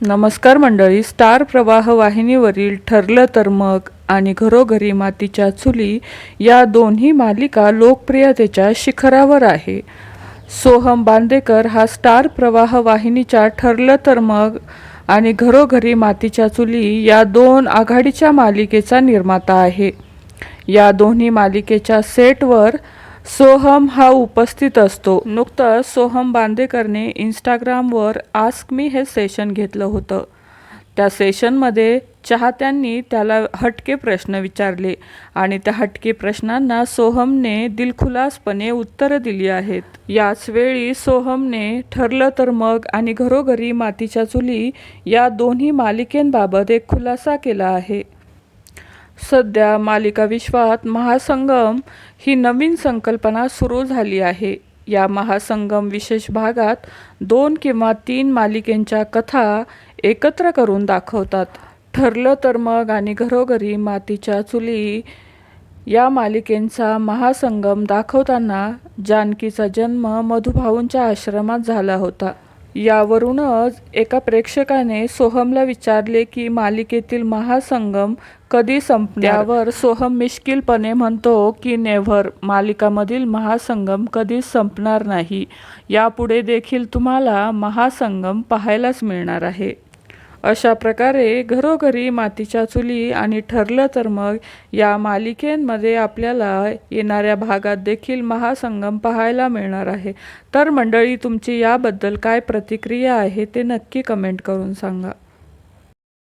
नमस्कार मंडळी स्टार प्रवाह वाहिनीवरील ठरलं तर मग आणि घरोघरी मातीच्या चुली या दोन्ही मालिका लोकप्रियतेच्या शिखरावर आहे. सोहम बांदेकर हा स्टार प्रवाह वाहिनीच्या ठरलं तर मग आणि घरोघरी मातीच्या चुली या दोन आघाडीच्या मालिकेचा निर्माता आहे. या दोन्ही मालिकेच्या सेटवर सोहम हा उपस्थित असतो. नुकतंच सोहम बांदेकरने इंस्टाग्रामवर आस्क मी हे सेशन घेतलं होतं. त्या सेशनमध्ये चाहत्यांनी त्याला हटके प्रश्न विचारले आणि त्या हटके प्रश्नांना सोहमने दिलखुलासपणे उत्तरं दिली आहेत. याच वेळी सोहमने ठरलं तर मग आणि घरोघरी मातीच्या चुली या दोन्ही मालिकेंबाबत एक खुलासा केला आहे. सध्या मालिका विश्वात महासंगम ही नवीन संकल्पना सुरू झाली आहे. या महासंगम विशेष भागात दोन किंवा तीन मालिकेंच्या कथा एकत्र करून दाखवतात. ठरलं तर मग आणि घरोघरी मातीच्या चुली या मालिकेंचा महासंगम दाखवताना जानकीचा जन्म मधुभाऊंच्या आश्रमात झाला होता. यावरूनच एका प्रेक्षकाने सोहमला विचारले की मालिकेतील महासंगम कधी संपण्यावर सोहम मिश्किलपणे म्हणतो की नेव्हर मालिकामधील महासंगम कधीच संपणार नाही? यापुढे देखील तुम्हाला महासंगम पाहायलाच मिळणार आहे. अशा प्रकारे घरोघरी मातीच्या चुली आणि ठरलं तर मग या मालिकेमध्ये आपल्याला येणाऱ्या भागात देखील महासंगम पाहायला मिळणार आहे. तर मंडळी तुमची याबद्दल काय प्रतिक्रिया आहे ते नक्की कमेंट करून सांगा.